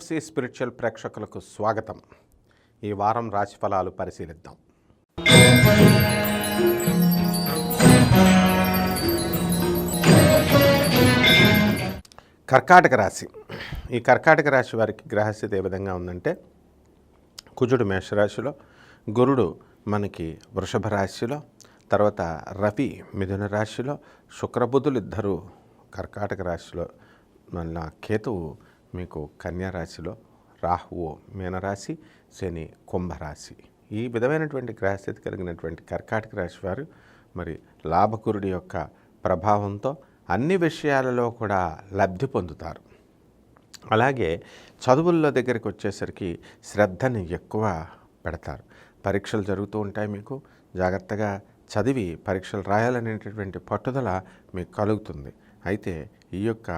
తులసి spiritual ప్రేక్షకులకు స్వాగతం. ఈ వారం రాశి ఫలాలు పరిశీలిద్దాం. కర్కాటక రాశి. ఈ కర్కాటక రాశి వారికి గ్రహస్థితి ఏ విధంగా ఉందంటే కుజుడు మేషరాశిలో గురుడు మనకి వృషభ రాశిలో తర్వాత రవి మిథున రాశిలో శుక్రబుధులు ఇద్దరు కర్కాటక రాశిలో మళ్ళీ కేతువు మీకు కన్యారాశిలో రాహువు మీనరాశి శని కుంభరాశి ఈ విధమైనటువంటి గ్రహస్థితి కలిగినటువంటి కర్కాటక రాశి వారు మరి లాభకురుడి యొక్క ప్రభావంతో అన్ని విషయాలలో కూడా లబ్ధి పొందుతారు. అలాగే చదువుల్లో దగ్గరికి వచ్చేసరికి శ్రద్ధని ఎక్కువ పెడతారు. పరీక్షలు జరుగుతూ ఉంటాయి మీకు. జాగ్రత్తగా చదివి పరీక్షలు రాయాలనేటటువంటి పట్టుదల మీకు కలుగుతుంది. అయితే ఈ యొక్క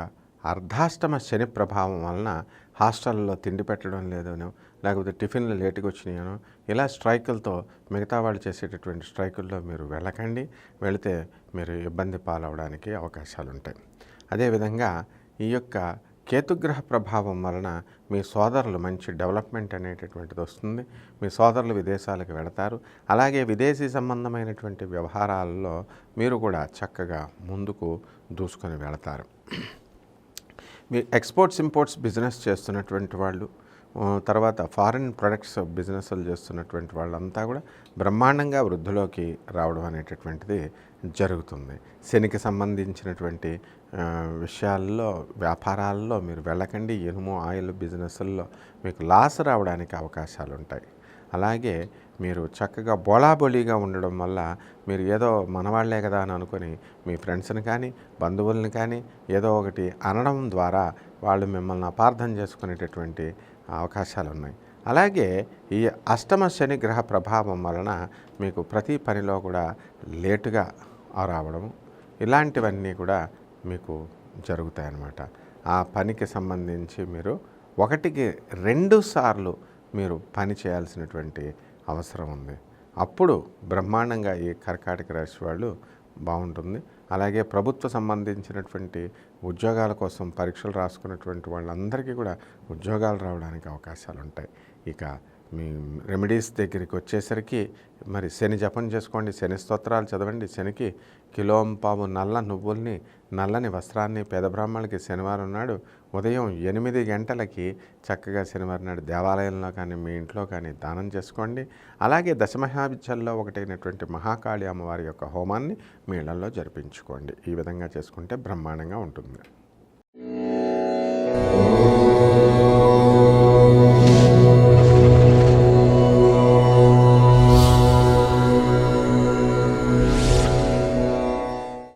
అర్ధాష్టమ శని ప్రభావం వలన హాస్టల్లో తిండి పెట్టడం లేదనో లేకపోతే టిఫిన్లు లేటుగా వచ్చినాయనో ఇలా స్ట్రైకులతో మిగతా వాళ్ళు చేసేటటువంటి స్ట్రైకుల్లో మీరు వెళ్ళకండి. వెళితే మీరు ఇబ్బంది పాలవడానికి అవకాశాలు ఉంటాయి అదేవిధంగా ఈ యొక్క కేతుగ్రహ ప్రభావం వలన మీ సోదరులు మంచి డెవలప్మెంట్ అనేటటువంటిది వస్తుంది. మీ సోదరులు విదేశాలకు వెళతారు. అలాగే విదేశీ సంబంధమైనటువంటి వ్యవహారాలలో మీరు కూడా చక్కగా ముందుకు దూసుకొని వెళతారు. ఎక్స్పోర్ట్స్ ఇంపోర్ట్స్ బిజినెస్ చేస్తున్నటువంటి వాళ్ళు తర్వాత ఫారిన్ ప్రొడక్ట్స్ బిజినెస్లు చేస్తున్నటువంటి వాళ్ళంతా కూడా బ్రహ్మాండంగా వృద్ధిలోకి రావడం అనేటటువంటిది జరుగుతుంది. శనికి సంబంధించినటువంటి విషయాల్లో వ్యాపారాల్లో మీరు వెళ్ళకండి ఇనుము ఆయిల్ బిజినెస్ల్లో మీకు లాస్ రావడానికి అవకాశాలు ఉంటాయి అలాగే మీరు చక్కగా బోళాబొలిగా ఉండడం వల్ల మీరు ఏదో మనవాళ్ళే కదా అని అనుకొని మీ ఫ్రెండ్స్ని కానీ బంధువుల్ని కానీ ఏదో ఒకటి అనడం ద్వారా వాళ్ళు మిమ్మల్ని అపార్థం చేసుకునేటటువంటి అవకాశాలు ఉన్నాయి అలాగే ఈ అష్టమ శని గ్రహ ప్రభావం వలన మీకు ప్రతి పనిలో కూడా లేటుగా రావడం ఇలాంటివన్నీ కూడా మీకు జరుగుతాయన్నమాట. ఆ పనికి సంబంధించి మీరు ఒకటికి రెండు సార్లు మీరు పని చేయాల్సినటువంటి అవసరం ఉంది. అప్పుడు బ్రహ్మాండంగా ఈ కర్కాటక రాశి వాళ్ళు బాగుంటుంది. అలాగే ప్రభుత్వ సంబంధించినటువంటి ఉద్యోగాల కోసం పరీక్షలు రాసుకున్నటువంటి వాళ్ళందరికీ కూడా ఉద్యోగాలు రావడానికి అవకాశాలు ఉంటాయి. ఇక మీ రెమెడీస్ దగ్గరికి వచ్చేసరికి మరి శని జపం చేసుకోండి శని స్తోత్రాలు చదవండి. శనికి కిలోంపావు నల్ల నువ్వుల్ని నల్లని వస్త్రాన్ని పేద బ్రాహ్మణులకి శనివారం నాడు ఉదయం ఎనిమిది గంటలకి చక్కగా శనివారం నాడు దేవాలయంలో కానీ మీ ఇంట్లో కానీ దానం చేసుకోండి. అలాగే దశమహావిద్యల్లో ఒకటైనటువంటి మహాకాళి అమ్మవారి యొక్క హోమాన్ని మీ ఇళ్ళలో జరిపించుకోండి. ఈ విధంగా చేసుకుంటే బ్రహ్మాండంగా ఉంటుంది.